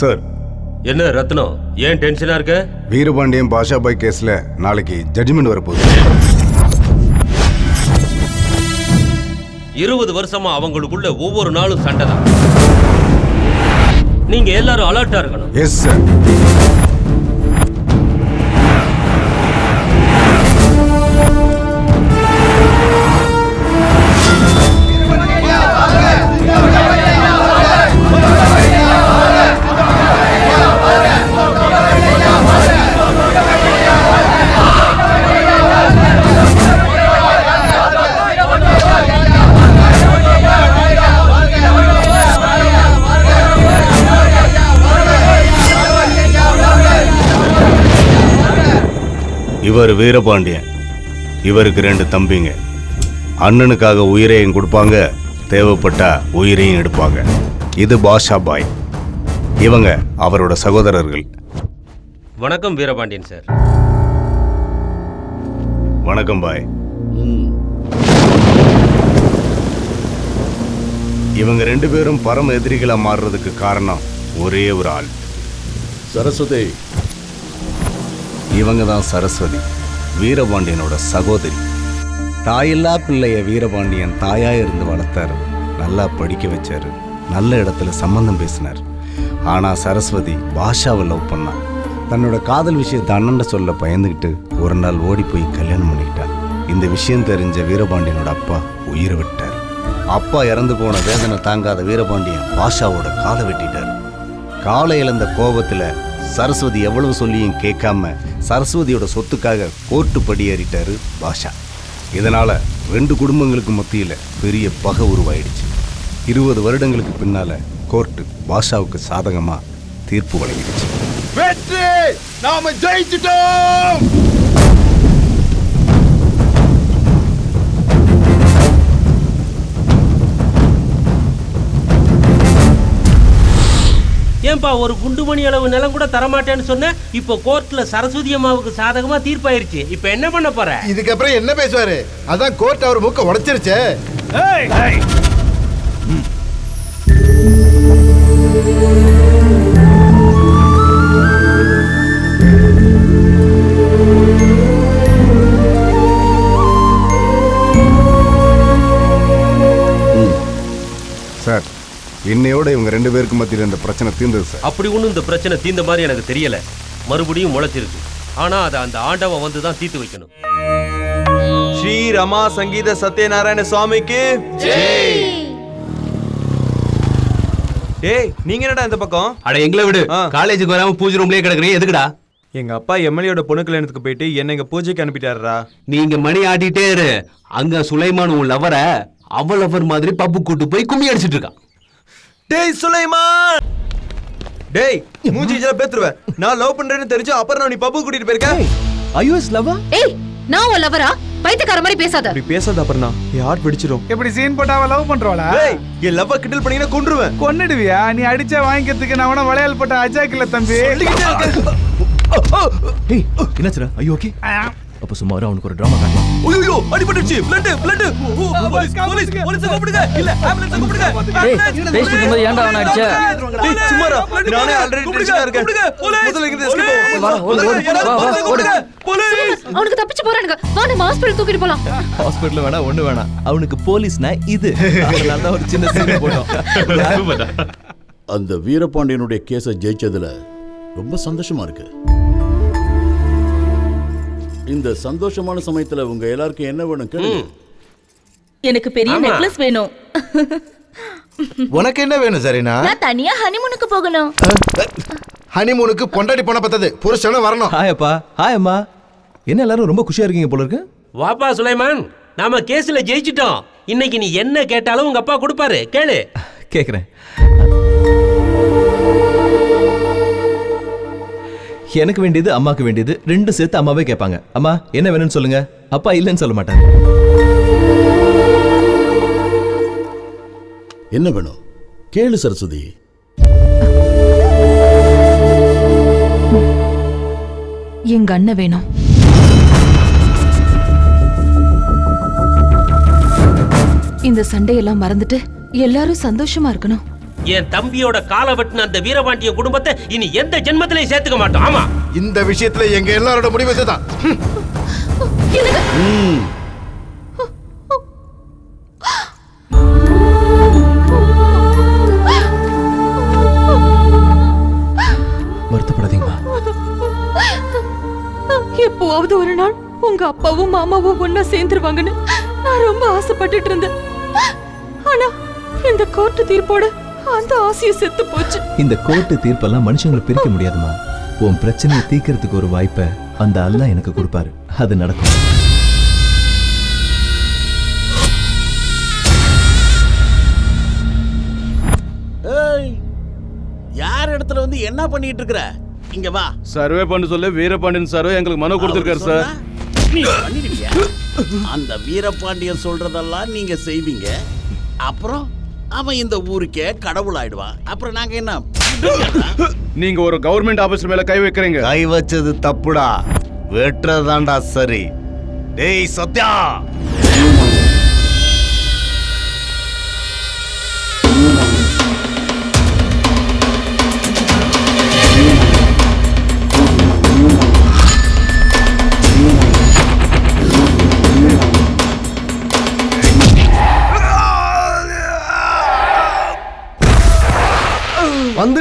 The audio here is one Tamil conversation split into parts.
சார் என்ன ரத்னம் ஏன் டென்ஷனா இருக்க? வீரபாண்டியன் பாஷாபாய் கேஸில் நாளைக்கு ஜட்ஜ்மெண்ட் வரப்போகுது. இருபது வருஷமா அவங்களுக்குள்ள ஒவ்வொரு நாளும் சண்டை தான். நீங்க எல்லாரும் அலர்ட்டா இருக்கணும். எஸ் சார் இவர் வீரபாண்டியன். இவருக்கு ரெண்டு தம்பிங்க. அண்ணனுக்காக உயிரையும் கொடுப்பாங்க தேவைப்பட்டா உயிரையும் எடுப்பாங்க. இது பாஷா பாய். இவங்க அவரோட சகோதரர்கள். வணக்கம் வீரபாண்டியன் சார். வணக்கம் பாய். இவங்க ரெண்டு பேரும் பரம எதிரிகளா மாறுறதுக்கு காரணம் ஒரே ஒரு ஆள். சரஸ்வதி இவங்க தான் சரஸ்வதி வீரபாண்டியனோட சகோதரி. தாயில்லா பிள்ளைய வீரபாண்டியன் தாயா இருந்து வளர்த்தாரு. நல்லா படிக்க வச்சார். நல்ல இடத்துல சம்பந்தம் பேசினார். ஆனால் சரஸ்வதி பாஷாவை லவ் பண்ணா. தன்னோட காதல் விஷயத்தை அண்ணன்ட சொல்ல பயந்துக்கிட்டு ஒரு நாள் ஓடி போய் கல்யாணம் பண்ணிக்கிட்டான் இந்த விஷயம் தெரிஞ்ச வீரபாண்டியனோட அப்பா உயிரை விட்டார். அப்பா இறந்து போன வேதனை தாங்காத வீரபாண்டியன் பாஷாவோட காலை வெட்டிட்டார். காலை இழந்த கோபத்தில் சரஸ்வதி எவ்வளவு சொல்லியும் கேட்காம சரஸ்வதியோட சொத்துக்காக கோர்ட்டு படியேறிட்டாரு பாஷா. இதனால் ரெண்டு குடும்பங்களுக்கு மத்தியில் பெரிய பகை உருவாயிடுச்சு. இருபது வருடங்களுக்கு பின்னால கோர்ட்டு பாஷாவுக்கு சாதகமாக தீர்ப்பு வழங்கிடுச்சு. வெற்றி! நாம ஜெயிச்சிட்டோம்! ஏன்பா ஒரு குண்டுமணி அளவு நிலம் கூட தரமாட்டேன்னு சொன்ன? இப்போ கோர்ட்ல சரஸ்வதி அம்மாவுக்கு சாதகமா தீர்ப்பாயிருச்சு. இப்போ என்ன பண்ண போற? இதுக்கப்புறம் என்ன பேசுவாரு? அதான் கோர்ட் அவர் மூக்க உடைச்சிருச்சே. இன்னையோட இவங்க ரெண்டு பேருக்கு மத்தியில் இந்த பிரச்சனை தீர்ந்தது சார். அப்படி ஒன்றும் இந்த பிரச்சனை தீர்ந்த மாதிரி எனக்கு தெரியல. மறுபடியும் முளைச்சிருக்கு. ஆனா அதை அந்த ஆண்டவன் வந்து தான் தீர்த்து வைக்கணும். ஸ்ரீ ரமா சங்கீத சத்யநாராயண சுவாமிக்கு. டேய் நீங்க என்னடா இந்த பக்கம்? அட எங்களை விடு. ஆ. காலேஜுக்கு வராம பூஜை ரூம்லயே கிடக்குறீங்க. எதுக்குடா? எங்க அப்பா எம்எல்ஏட பொண்ணு கல்யாணத்துக்கு போயிட்டு என்ன இங்க பூஜைக்கு அனுப்பிட்டாருடா. நீங்க மணி ஆட்டிட்டே இரு. அங்க சுலைமான் உன் லவர அவ லவர் மாதிரி பப்பு கூட்டு போய் கும்மி அடிச்சிட்டு இருக்கான். டேய் சுலைமான்! டேய் மூஞ்சி இதெல்லாம் பேத்துருவேன் நான் லவ் பண்றேன்னு தெரிஞ்சு அப்புறம் நான் நீ பப்பு கூட்டிட்டு போயிருக்கேன் ஐயோஸ் லவா ஏய் நான் உன் லவரா பைத்தியக்கார மாதிரி பேசாத. அப்படி பேசாத அப்புறம் என் ஹார்ட் வெடிச்சிரும். இப்படி சீன் போட்டு அவ லவ் பண்றவளா? டேய் என் லவ்வ கிண்டல் பண்ணீங்கன்னா கொன்றுவேன். கொன்னுடுவியா? நீ அடிச்சா வாங்கிக்கிறதுக்கு நான் உன வளையல் போட்ட அஜாக் இல்ல தம்பி டேய் என்னாச்சுடா? ஐயோ ஓகே அப்ப சும்மா இரு, அவனுக்கு ஒரு டிராமா காட்டலாம். ஐயோ அடிபட்டுச்சு blood blood police police police கூப்பிடுங்க. இல்ல ஆம்புலன்ஸ் கூப்பிடுங்க. பேசிட்டு இருக்கும்போது ஏன்டா அவனை அடிச்ச? டேய் சும்மாரா நானே ஆல்ரெடி டென்ஷனா இருக்கேன். முதல்ல இங்க எஸ்கேப் வா, ஓடு, ஓடு, வா, வா, ஓடு. போலீஸ் அவனுக்கு தப்பிச்சு போறானுங்க. வா நம்ம ஹாஸ்பிடல் தூக்கிட்டு போலாம். ஹாஸ்பிடல்ல வேணா ஒண்ணு வேணாம் அவனுக்கு போலீஸ்னா இது. அதனால தான் ஒரு சின்ன சீன் போட்டோம். அந்த வீரபாண்டியனுடைய கேஸை ஜெயிச்சதுல ரொம்ப சந்தோஷமா இருக்கு. இந்த சந்தோஷமான சமயத்துல உங்க எல்லாருக்கும் என்ன வேணும் கேளுங்க. எனக்கு பெரிய. நெக்லஸ் வேணும். உனக்கு என்ன வேணும் சரினா? நான் தனியா ஹனிமூனுக்கு போகணும். ஹனிமூனுக்கு பொண்டாடி போன பத்தது. புருஷனும் வரணும். ஹாய் அப்பா. ஹாய் அம்மா. என்ன எல்லாரும் ரொம்ப குஷியா இருக்கீங்க போல இருக்கு? வாப்பா சுலைமான் நாம கேஸ்ல ஜெயிச்சிட்டோம். இன்னைக்கு நீ என்ன கேட்டாலும் உங்க அப்பா கொடுப்பாரு. கேளு. கேக்குறேன். எனக்கு வேண்டியது அம்மாக்கு வேண்டியது ரெண்டும் சேர்த்து அம்மாவே கேட்பாங்க. அம்மா என்ன வேணும்னு சொல்லுங்க? அப்பா இல்லைன்னு சொல்ல மாட்டாங்க என்ன வேணும்? கேளு சரஸ்வதி. எங்க அண்ணன் வேணும். இந்த சண்டையெல்லாம் மறந்துட்டு எல்லாரும் சந்தோஷமா இருக்கணும். என் தம்பியோட காலை வெட்டின அந்த வீரபாண்டிய குடும்பத்தை இனி எந்த ஜென்மத்திலையும் சேர்த்துக்க மாட்டோம். ஆமா. இந்த விஷயத்துல எங்க எல்லாரோட முடிவு இதுதான். வருத்தப்படாதீங்கம்மா. எப்போவாவது ஒரு நாள் உங்க அப்பாவும் மாமாவும் ஒன்னா சேர்ந்துருவாங்கன்னு நான் ரொம்ப ஆசைப்பட்டுட்டு இருந்தேன். ஆனா இந்த கோர்ட்டு தீர்ப்போட அந்த ஆசையை செத்து போச்சு. இந்த கோர்ட்டு தீர்ப்பெல்லாம் மனுஷங்களை பிரிக்க முடியாதுமா? உன் பிரச்சனையை தீர்க்கறதுக்கு ஒரு வாய்ப்பை அந்த அல்லாஹ் எனக்கு கொடுப்பாரு. அது நடக்கும். ஏய் யார் இடத்துல வந்து என்ன பண்ணிட்டு இருக்கிற? இங்க வா. சர்வே பண்ண சொல்ல வீரபாண்டியன் சார் எங்களுக்கு மனு கொடுத்துருக்காரு சார். சொன்னா நீ பண்ணிடுவியா? அந்த வீரபாண்டியன் சொல்றதெல்லாம் நீங்க செய்வீங்க. அப்புறம்? அவன் இந்த ஊருக்கே கடவுள் ஆயிடுவான் அப்புறம் நாங்க என்ன? நீங்க ஒரு கவர்மெண்ட் ஆபீசர் மேல கை வைக்கிறீங்க. கை வச்சது தப்புடா. வெட்டுறதாண்டா சரி. டேய் சத்யா!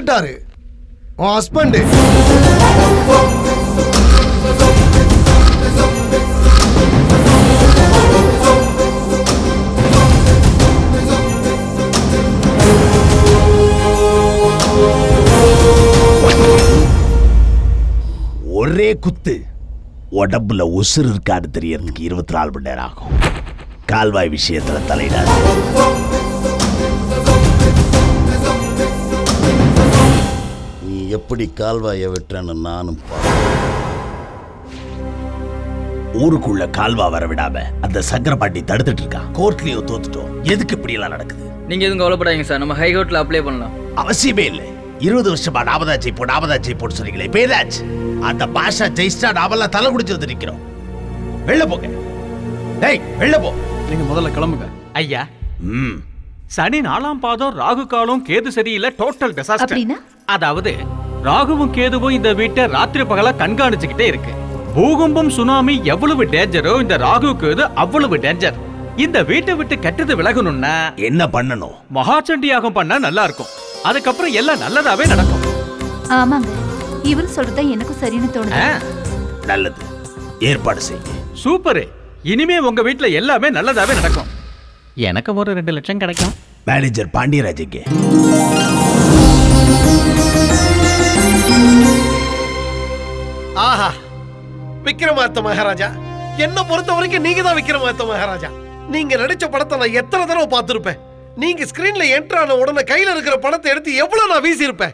வந்துட்டாரு உன் ஹஸ்பண்டு ஒரே குத்து. உடம்புல உசுர் இருக்கான்னு தெரியறதுக்கு இருபத்தி நாலு மணி நேரம் ஆகும். கால்வாய் விஷயத்துல தலையிடாது. எப்படி கால்வாயை வெட்டுறன்னு நானும் ஊருக்குள்ள கால்வா வர விடாம அந்த சங்கரபாண்டி தடுத்துட்டு இருக்கான் கோர்ட்லயும் தோத்துட்டோம். எதுக்கு இப்படி எல்லாம் நடக்குது? நீங்க எதுவும் கவலைப்படாதீங்க சார். நம்ம ஹைகோர்ட்ல அப்ளை பண்ணலாம். அவசியமே இல்லை. இருபது வருஷமா நாமதா ஜெயிப்போம் நாமதா ஜெயிப்போம்னு சொன்னீங்களே இப்ப ஏதாச்சு அந்த பாஷா ஜெயிஸ்டா நாமெல்லாம் தலை குடிச்சு வந்து நிக்கிறோம். வெளில போங்க. டேய் வெளில போ. நீங்க முதல்ல கிளம்புங்க. ஐயா. ம். சனி நாலாம் பாதம் ராகு காலம் கேது சரியில்லை டோட்டல் டிசாஸ்டர் அதாவது ராகுவும் கேதுவும் இந்த வீட்டை ராத்திரி பகலா கண்காணிச்சுக்கிட்டே இருக்கு. பூகம்பம் சுனாமி எவ்வளவு டேஞ்சரோ இந்த ராகு கேது அவ்வளவு டேஞ்சர் இந்த வீட்டை விட்டு கெட்டது விலகணும்னா என்ன பண்ணணும்? மகாச்சண்டி யாகம் பண்ணா நல்லா இருக்கும் அதுக்கப்புறம் எல்லாம் நல்லதாவே நடக்கும். ஆமாங்க. இவர் சொல்றதா எனக்கும் சரின்னு தோணுது. நல்லது. ஏற்பாடு செய்யுங்க சூப்பரு. இனிமே உங்க வீட்ல எல்லாமே நல்லதாவே நடக்கும். எனக்கு ஒரு ரெண்டு லட்சம் கிடைக்கும். மேனேஜர் பாண்டியராஜ் ஆஹா. விக்ரமாதித்த மகாராஜா என்ன பொறுத்த வரைக்கும் நீங்க தான் விக்ரமாதித்த மகாராஜா. நீங்க நடிச்ச படத்தை நான் எத்தனை தடவை பார்த்திருப்பேன். நீங்க ஸ்கிரீன்ல என்டர் ஆன உடனே கையில இருக்கிற படத்தை எடுத்து எவ்வளவு நான் வீசியிருப்பேன்?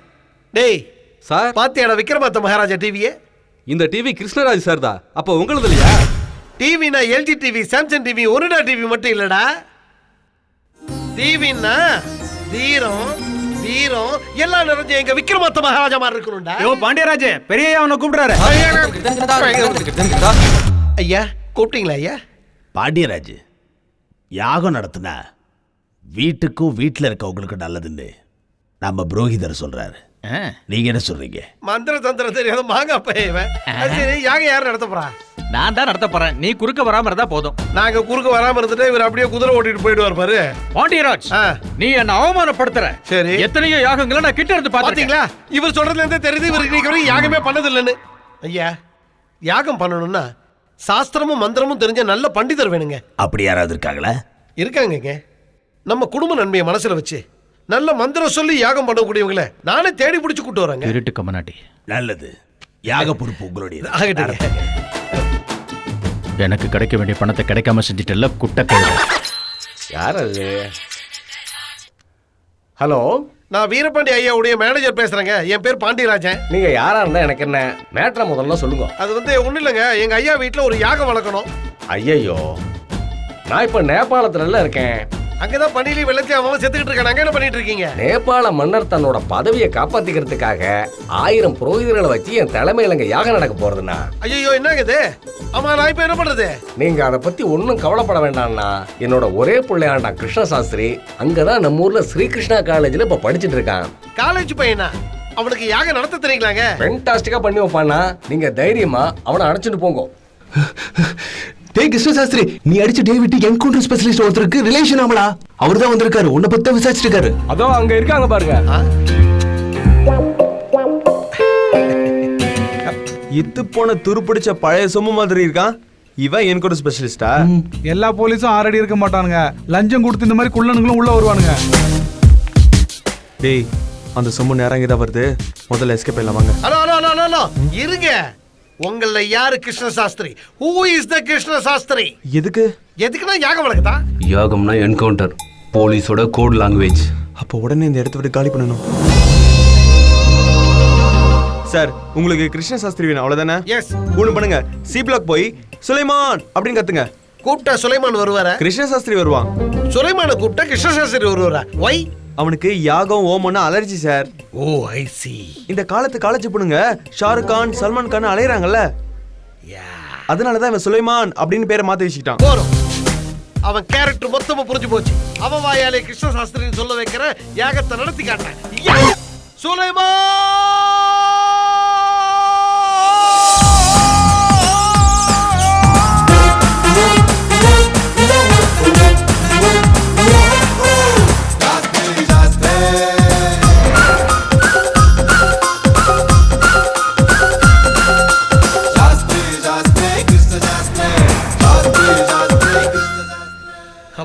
டேய் சார். பாத்தியாடா விக்ரமாதித்த மகாராஜா டிவியே? இந்த டிவி கிருஷ்ணராஜ் சார் தான் அப்ப உங்களது இல்லையா? டிவினா LG TV Samsung TV Onida TV மட்டும் இல்லடா. டிவின்னா தீரம் வீரம் எல்லாம் நிறைஞ்ச எங்க விக்ரமாதித்த மகாராஜா மாதிரி இருக்கணும்டா யோ பாண்டியராஜ் பெரிய அவனை கூப்பிடுறாரு ஐயா கூப்பிட்டீங்களா ஐயா பாண்டியராஜ் யாகம் நடத்துனா வீட்டுக்கும் வீட்டில் இருக்கவங்களுக்கும் நல்லதுன்னு நம்ம புரோகிதர் சொல்றாரு நீங்க என்ன சொல்றீங்க மந்திர தந்திரம் தெரியாத மாங்கா சரி யாகம் யார் நடத்த போறா நான் தான் நடத்த போறேன். நீ குறுக்க வராம இருந்தா போதும். நாங்க குறுக்க வராம இருந்துட்டு இவர் அப்படியே குதிரை ஓட்டிட்டு போயிடுவார் பாரு. பாண்டியராஜ் ஆ. நீ என்ன அவமானப்படுத்துற. சரி. எத்தனையோ யாகங்களை நான் கிட்ட இருந்து பாத்தீங்களா பாத்தீங்களா? இவர் சொல்றதுல இருந்தே தெரியுது இவர் இன்னைக்கு வரைக்கும் யாகமே பண்ணது இல்லைன்னு ஐயா யாகம் பண்ணணும்னா சாஸ்திரமும் மந்திரமும் தெரிஞ்ச நல்ல பண்டிதர் வேணுங்க. அப்படி யாராவது இருக்காங்களா? இருக்காங்கங்க. நம்ம குடும்ப நன்மையை மனசுல வச்சு நல்ல மந்திரம் சொல்லி யாகம் பண்ணக்கூடியவங்கள நானே தேடி பிடிச்சு கூட்டு வரேங்க. இருட்டு கம்மநாட்டி நல்லது. யாக பொறுப்பு உங்களுடைய ஆகட்டுங்க. எனக்கு கிடைக்க வேண்டிய பணத்தை கிடைக்காம செஞ்சுட்டல குட்டக்கழுத யார் அது? ஹலோ நான் வீரபாண்டி ஐயாவுடைய மேனேஜர் பேசுறேங்க. என் பேர் பாண்டியராஜன். நீங்க யாரா இருந்தா எனக்கு என்ன? மேட்ரை முதல்ல சொல்லுங்க. அது வந்து ஒண்ணும் இல்லைங்க. எங்க ஐயா வீட்டுல ஒரு யாகம் வளர்க்கணும். ஐயையோ. நான் இப்ப நேபாளத்துல இருக்கேன். அங்கதான் பணியிலே வெள்ளச்சி அவன் செத்துக்கிட்டு இருக்கான் அங்க என்ன பண்ணிட்டு இருக்கீங்க? நேபாள மன்னர் தன்னோட பதவியை காப்பாத்திக்கிறதுக்காக ஆயிரம் புரோகிதர்களை வச்சு என் தலைமையில அங்க யாகம் நடக்க போறதுன்னா ஐயோ இது? ஆமா நான் இப்ப என்ன பண்றது? நீங்க அதை பத்தி ஒன்றும் கவலைப்பட வேண்டாம்னா என்னோட ஒரே பிள்ளையாண்டா கிருஷ்ண சாஸ்திரி அங்கதான் நம்ம ஊர்ல ஸ்ரீகிருஷ்ணா காலேஜ்ல இப்ப படிச்சிட்டு இருக்கான். காலேஜ் பையனா? அவனுக்கு யாகம் நடத்த தெரியுங்களாங்க? ஃபென்டாஸ்டிக்கா பண்ணி வைப்பானா நீங்க தைரியமா அவனை அடைச்சிட்டு போங்க. டேய் கிருஷ்ண சாஸ்திரி நீ அடிச்ச டேவிட் என்கவுண்டர் ஸ்பெஷலிஸ்ட் ஒருத்தருக்கு ரிலேஷன் ஆமலா அவர் தான் வந்திருக்காரு. உன்னை பத்தி இருக்காரு அதோ அங்க இருக்காங்க பாருங்க. இத்து போன துருப்பிடிச்ச பழைய சொம்பு மாதிரி இருக்கான். இவன் என் கூட ஸ்பெஷலிஸ்டா எல்லா போலீஸும் ஆறடி இருக்க மாட்டானுங்க. லஞ்சம் கொடுத்து இந்த மாதிரி குள்ளனுங்களும் உள்ள வருவானுங்க. டேய் அந்த சொம்பு நேரம் இங்கே தான் வருது. முதல்ல எஸ்கேப் பண்ணலாம் வாங்க. இருங்க. உங்கள யாரு Krishna Sastri who is the Krishna Sastri எதுக்கு? எதுக்குன்னா யாகம் வழக்குதா? யாகம்னா என்கவுண்டர் போலீஸோட கோட் லாங்குவேஜ் அப்போ உடனே இந்த இடத்த விட்டு காலி பண்ணணும். சார் உங்களுக்கு கிருஷ்ண சாஸ்திரி வேணும் அவ்வளவுதானே? எஸ் ஒண்ணு பண்ணுங்க. சி பிளாக் போய் சுலைமான் அப்படின்னு கத்துங்க. கூப்பிட்டா சுலைமான் வருவாரா? கிருஷ்ண சாஸ்திரி வருவான். சுலைமான கூப்பிட்டா கிருஷ்ண சாஸ்திரி வருவாரா? ஒய் அவனுக்கு யாகம் ஓமம்னா allergy sir oh I see இந்த காலத்து காலேஜ் பொண்ணுங்க ஷாருக் கான் சல்மான் கான் அலையறாங்கல்ல? அதனால தான் இவன் சுலைமான் அப்படின்னு பேரை மாத்தி வச்சுக்கிட்டான். போறோம். அவன் கேரக்டர் மொத்தமா புரிஞ்சு போச்சு. அவன் வாயாலே கிருஷ்ண சாஸ்திரின்னு சொல்ல வைக்கிற யாகத்தை நடத்தி காட்டேன் யா! சுலைமான்!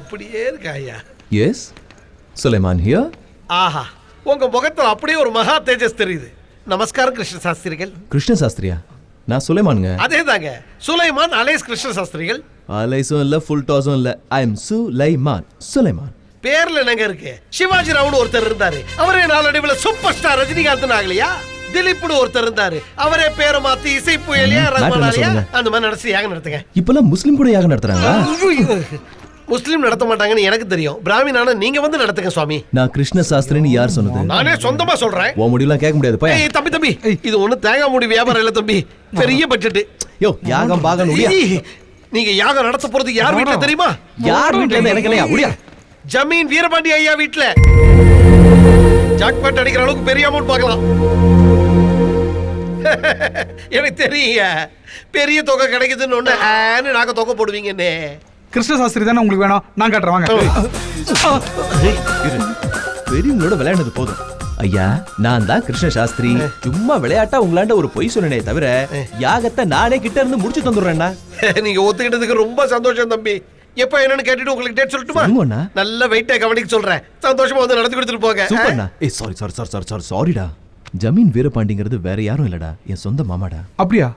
அப்படியே இருக்கா ஐயா? எஸ் சுலைமான் ஹியர் ஆஹா உங்க முகத்துல அப்படியே ஒரு மகா தேஜஸ் தெரியுது. நமஸ்காரம் கிருஷ்ண சாஸ்திரிகள். கிருஷ்ண சாஸ்திரியா? நான் சுலைமானுங்க. அதே தாங்க சுலைமான் அலேஸ் கிருஷ்ண சாஸ்திரிகள். அலைஸும் இல்ல ஃபுல் டாஸும் இல்ல. ஐ எம் சுலைமான் சுலைமான் பேர்ல என்னங்க இருக்கு? சிவாஜி ராவ்னு ஒருத்தர் இருந்தாரு. அவரே நாளடைவுல சூப்பர் ஸ்டார் ரஜினிகாந்த் ஆகலையா? திலீப்னு ஒருத்தர் இருந்தாரு. அவரே பேரை மாத்தி இசை புயலியா ம், matter என்ன ரஹ்மான் சொல்லுங்க. அந்த மாதிரி நடத்தி யாகம் நடத்துங்க. இப்பெல்லாம் முஸ்லீம் கூட யாகம் நடத்துறாங்களா? முஸ்லீம் நடத்த மாட்டாங்கன்னு எனக்கு தெரியும். பிராமினான நீங்க வந்து நடத்துங்க சுவாமி. நான் கிருஷ்ண சாஸ்திரின்னு யார் சொன்னது? நானே சொந்தமா சொல்றேன். உன் முடிவுலாம் கேட்க முடியாது போய்? ஏய், தம்பி தம்பி இது ஒண்ணு தேங்காய் மூடி வியாபாரம் இல்ல தம்பி. பெரிய பட்ஜெட் யோ யாகம் பாகம் முடியா நீங்க யாகம் நடத்த போறது யார் வீட்ல தெரியுமா? யார் வீட்ல இருந்து எனக்கு இல்லையா முடியா ஜமீன் வீரபாண்டி ஐயா வீட்ல. ஜாக்பாட் அடிக்கிற அளவுக்கு பெரிய அமௌண்ட் பார்க்கலாம். எனக்கு தெரியுங்க பெரிய தொகை கிடைக்குதுன்னு ஒண்ணு ஆன்னு நாங்க தொகை போடுவீங்கன்னே. கிருஷ்ண சாஸ்திரி தானே உங்களுக்கு வேணும்? நான் காட்டுறேன் வாங்க. பெரியவங்களோட விளையாடுனது போதும். ஐயா நான் தான் கிருஷ்ண சாஸ்திரி சும்மா விளையாட்டா உங்களாண்ட ஒரு பொய் சொன்னனே தவிர யாகத்தை நானே கிட்ட இருந்து முடிச்சு தந்துடுறேன்னா? நீங்க ஒத்துக்கிட்டதுக்கு ரொம்ப சந்தோஷம் தம்பி. எப்ப என்னன்னு கேட்டுட்டு உங்களுக்கு டேட் சொல்லட்டுமா. நல்ல வெயிட்டா கவனிக்க சொல்றேன். சந்தோஷமா வந்து நடத்தி கொடுத்துட்டு போங்க. சூப்பர்ண்ணா ஏய் sorry sorry sorry sorry sorry சாரிடா ஜமீன் வீரபாண்டிங்கிறது வேற யாரும் இல்லடா. என் சொந்த மாமாடா. அப்படியா?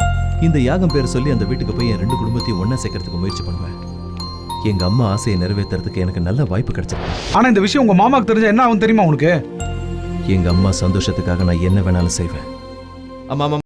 இந்த யாகம் பேர் சொல்லி அந்த வீட்டுக்கு போய் என் ரெண்டு குடும்பத்தையும் ஒண்ணா சேர்க்கறதுக்கு முயற்சி பண்ணுவேன். எங்க அம்மா ஆசையை நிறைவேத்துறதுக்கு எனக்கு நல்ல வாய்ப்பு கிடைச்சிருக்கு ஆனா இந்த விஷயம் உங்க மாமாக்கு தெரிஞ்சா என்ன ஆகும் தெரியுமா உனக்கு? எங்க அம்மா சந்தோஷத்துக்காக நான் என்ன வேணாலும் செய்வேன். அம்மா